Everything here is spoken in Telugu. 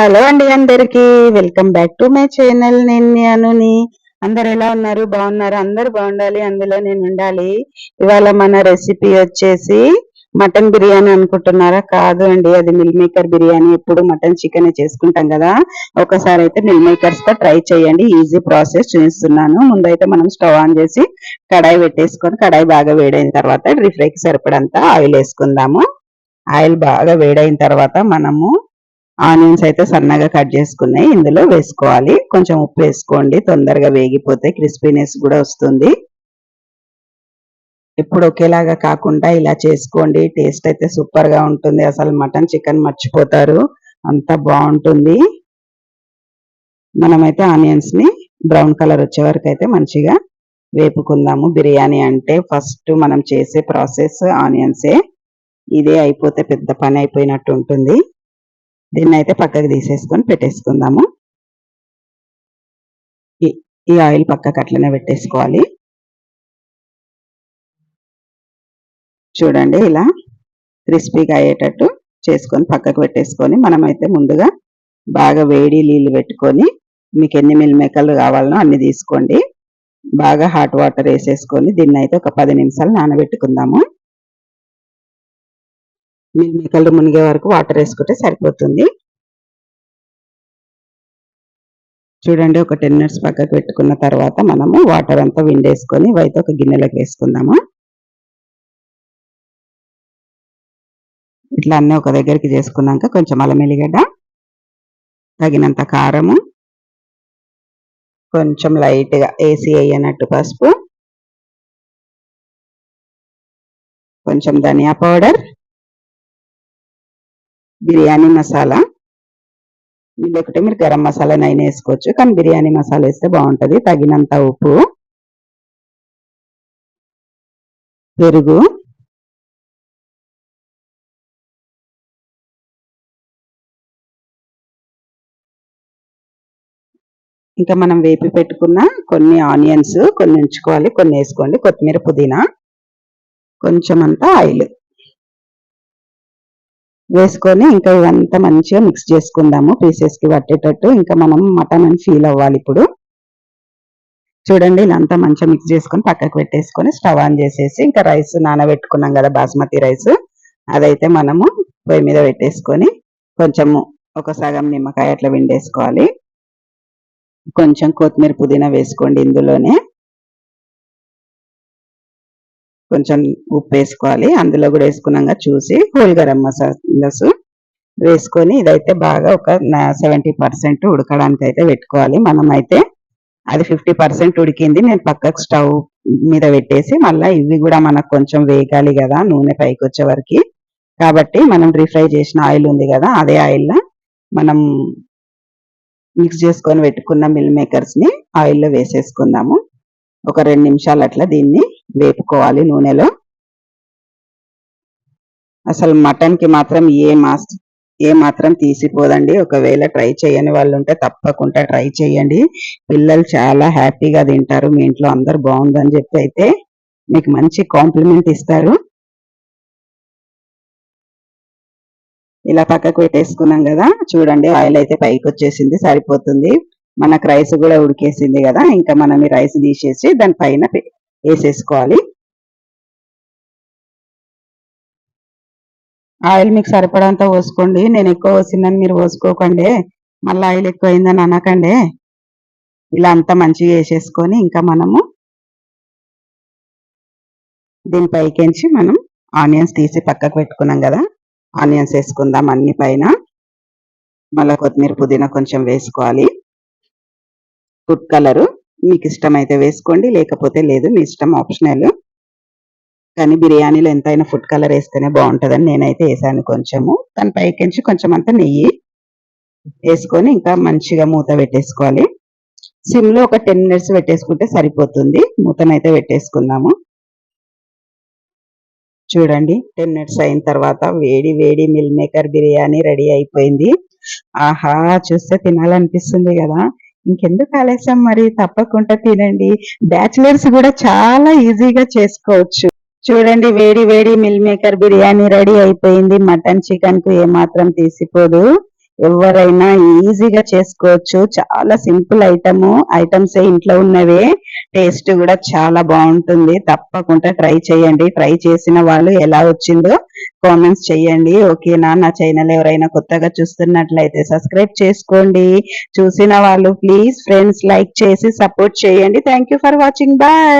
హలో అండి అందరికి. Welcome back to my channel. నేను అనుని. అందరు ఎలా ఉన్నారు? బాగున్నారు? అందరు బాగుండాలి. అందులో నేను ఉండాలి. ఇవాళ మన రెసిపీ వచ్చేసి మటన్ బిర్యానీ అనుకుంటున్నారా? కాదు అండి. అది మిల్ మేకర్ బిర్యానీ. ఎప్పుడు మటన్ చికెన్ చేసుకుంటాం కదా. ఒకసారి అయితే మిల్ మేకర్స్తో ట్రై చేయండి. ఈజీ ప్రాసెస్ చూపిస్తున్నాను. ముందైతే మనం స్టవ్ ఆన్ చేసి కడాయి పెట్టేసుకొని కడాయి బాగా వేడైన తర్వాత రిఫ్రైకి సరిపడంతా ఆయిల్ వేసుకుందాము. ఆయిల్ బాగా వేడైన తర్వాత మనము ఆనియన్స్ అయితే సన్నగా కట్ చేసుకున్నాయి. ఇందులో వేసుకోవాలి. కొంచెం ఉప్పు వేసుకోండి. తొందరగా వేగిపోతే క్రిస్పీనెస్ కూడా వస్తుంది. ఇప్పుడు ఒకేలాగా కాకుండా ఇలా చేసుకోండి. టేస్ట్ అయితే సూపర్గా ఉంటుంది. అసలు మటన్ చికెన్ మర్చిపోతారు. అంత బాగుంటుంది. మనమైతే ఆనియన్స్ని బ్రౌన్ కలర్ వచ్చే వరకు అయితే మంచిగా వేపుకుందాము. బిర్యానీ అంటే ఫస్ట్ మనం చేసే ప్రాసెస్ ఆనియన్సే. ఇదే అయిపోతే పెద్ద పని అయిపోయినట్టు ఉంటుంది. దీన్ని అయితే పక్కకు తీసేసుకొని పెట్టేసుకుందాము. ఈ ఆయిల్ పక్కకు అట్లనే పెట్టేసుకోవాలి. చూడండి ఇలా క్రిస్పీగా అయ్యేటట్టు చేసుకొని పక్కకు పెట్టేసుకొని మనమైతే ముందుగా బాగా వేడి నీళ్ళు పెట్టుకొని మీకు ఎన్ని మిల్ మేకలు కావాలనో అన్ని తీసుకోండి. బాగా హాట్ వాటర్ వేసేసుకొని దీన్ని అయితే ఒక పది నిమిషాలు నానబెట్టుకుందాము. మిల్ మేకలు మునిగే వరకు వాటర్ వేసుకుంటే సరిపోతుంది. చూడండి ఒక టెన్ మినిట్స్ పక్కకు పెట్టుకున్న తర్వాత మనము వాటర్ అంతా విండేసుకొని ఇవైతే ఒక గిన్నెలోకి వేసుకుందాము. ఇట్లా అన్నీ ఒక దగ్గరికి చేసుకున్నాక కొంచెం అల్లం ఎల్లిగడ్డ తగినంత కారము కొంచెం లైట్గా ఏసీ అయ్యనట్టు పసుపు కొంచెం ధనియా పౌడర్ బిర్యానీ మసాలా. లేకుంటే మీరు గరం మసాలా నైన్ వేసుకోవచ్చు. కానీ బిర్యానీ మసాలా వేస్తే బాగుంటుంది. తగినంత ఉప్పు. పెరుగు. ఇంకా మనం వేపి పెట్టుకున్న కొన్ని ఆనియన్స్ కొన్ని ఉంచుకోవాలి కొన్ని వేసుకోండి. కొత్తిమీర పుదీనా. కొంచెం అంతా ఆయిల్. వేసుకొని ఇంకా ఇదంతా మంచిగా మిక్స్ చేసుకుందాము. పీసెస్కి పట్టేటట్టు ఇంకా మనం మటన్ అని ఫీల్ అవ్వాలి ఇప్పుడు. చూడండి ఇదంతా అంతా మంచిగా మిక్స్ చేసుకొని పక్కకు పెట్టేసుకొని స్టవ్ ఆన్ చేసేసి ఇంకా రైస్ నానబెట్టుకున్నాం కదా బాస్మతి రైస్ అదైతే మనము పొయ్యి మీద పెట్టేసుకొని కొంచెము ఒక సగం నిమ్మకాయ అట్లా విండేసుకోవాలి కొంచెం కొత్తిమీర పుదీనా వేసుకోండి ఇందులోనే. కొంచెం ఉప్పు వేసుకోవాలి. అందులో కూడా వేసుకున్నాక చూసి హోల్ గరం మసాలాస్ వేసుకొని ఇదైతే బాగా ఒక సెవెంటీ పర్సెంట్ ఉడకడానికి అయితే పెట్టుకోవాలి. మనం అయితే అది ఫిఫ్టీ పర్సెంట్ ఉడికింది. నేను పక్కకు స్టవ్ మీద పెట్టేసి మళ్ళీ ఇవి కూడా మనకు కొంచెం వేగాలి కదా నూనె పైకి వచ్చే వరకు. కాబట్టి మనం రీఫ్రై చేసిన ఆయిల్ ఉంది కదా అదే ఆయిల్లో మనం మిక్స్ చేసుకొని పెట్టుకున్న మిల్ మేకర్స్ని ఆయిల్లో వేసేసుకుందాము. ఒక రెండు నిమిషాలు అట్లా దీన్ని వేపుకోవాలి నూనెలో. అసలు మటన్కి మాత్రం ఏ మాస్ ఏ మాత్రం తీసిపోదండి. ఒకవేళ ట్రై చేయని వాళ్ళు ఉంటే తప్పకుండా ట్రై చేయండి. పిల్లలు చాలా హ్యాపీగా తింటారు. మీ ఇంట్లో అందరు బాగుందని చెప్పి అయితే మీకు మంచి కాంప్లిమెంట్ ఇస్తారు. ఇలా పక్కకు పెట్టేసుకున్నాం కదా. చూడండి ఆయిల్ అయితే పైకి వచ్చేసింది సరిపోతుంది. మనకు రైస్ కూడా ఉడికేసింది కదా. ఇంకా మనం ఈ రైస్ తీసేసి దాని పైన వేసేసుకోవాలి. ఆయిల్ మీకు సరిపడంత పోసుకోండి. నేను ఎక్కువ పోసిందని మీరు పోసుకోకండి. మళ్ళీ ఆయిల్ ఎక్కువ అయిందని అనకండి. ఇలా అంతా మంచిగా వేసేసుకొని ఇంకా మనము దీని పైకించి మనం ఆనియన్స్ తీసి పక్కకు పెట్టుకున్నాం కదా. ఆనియన్స్ వేసుకుందాం అన్ని పైన. మళ్ళీ కొత్తిమీర పుదీనా కొంచెం వేసుకోవాలి. Food colour. మీకు ఇష్టమైతే వేసుకోండి లేకపోతే లేదు మీ ఇష్టం ఆప్షనల్. కానీ బిర్యానీలో ఎంతైనా ఫుడ్ కలర్ వేస్తేనే బాగుంటుందని నేనైతే వేసాను కొంచెము. దాని పైకించి కొంచెం అంతా నెయ్యి వేసుకొని ఇంకా మంచిగా మూత పెట్టేసుకోవాలి. సిమ్లో ఒక టెన్ మినిట్స్ పెట్టేసుకుంటే సరిపోతుంది. మూతనైతే పెట్టేసుకుందాము. చూడండి టెన్ మినిట్స్ అయిన తర్వాత వేడి వేడి మిల్ మేకర్ బిర్యానీ రెడీ అయిపోయింది. ఆహా చూస్తే తినాలనిపిస్తుంది కదా. ఇంకెందుకు ఆలస్యం? మరి తప్పకుండా తినండి. బ్యాచిలర్స్ కూడా చాలా ఈజీగా చేసుకోవచ్చు. చూడండి వేడి వేడి మిల్ మేకర్ బిర్యానీ రెడీ అయిపోయింది. మటన్ చికెన్కు ఏమాత్రం తీసిపోదు. ఎవరైనా ఈజీగా చేసుకోవచ్చు. చాలా సింపుల్ ఐటము. ఐటమ్స్ ఇంట్లో ఉన్నవే. టేస్ట్ కూడా చాలా బాగుంటుంది. తప్పకుండా ట్రై చేయండి. ట్రై చేసిన వాళ్ళు ఎలా వచ్చిందో కామెంట్స్ చేయండి. ఓకేనా? నా ఛానల్ ఎవరైనా కొత్తగా చూస్తున్నట్లయితే సబ్స్క్రైబ్ చేసుకోండి. చూసిన వాళ్ళు ప్లీజ్ ఫ్రెండ్స్ లైక్ చేసి సపోర్ట్ చేయండి. Thank for watching. బాయ్.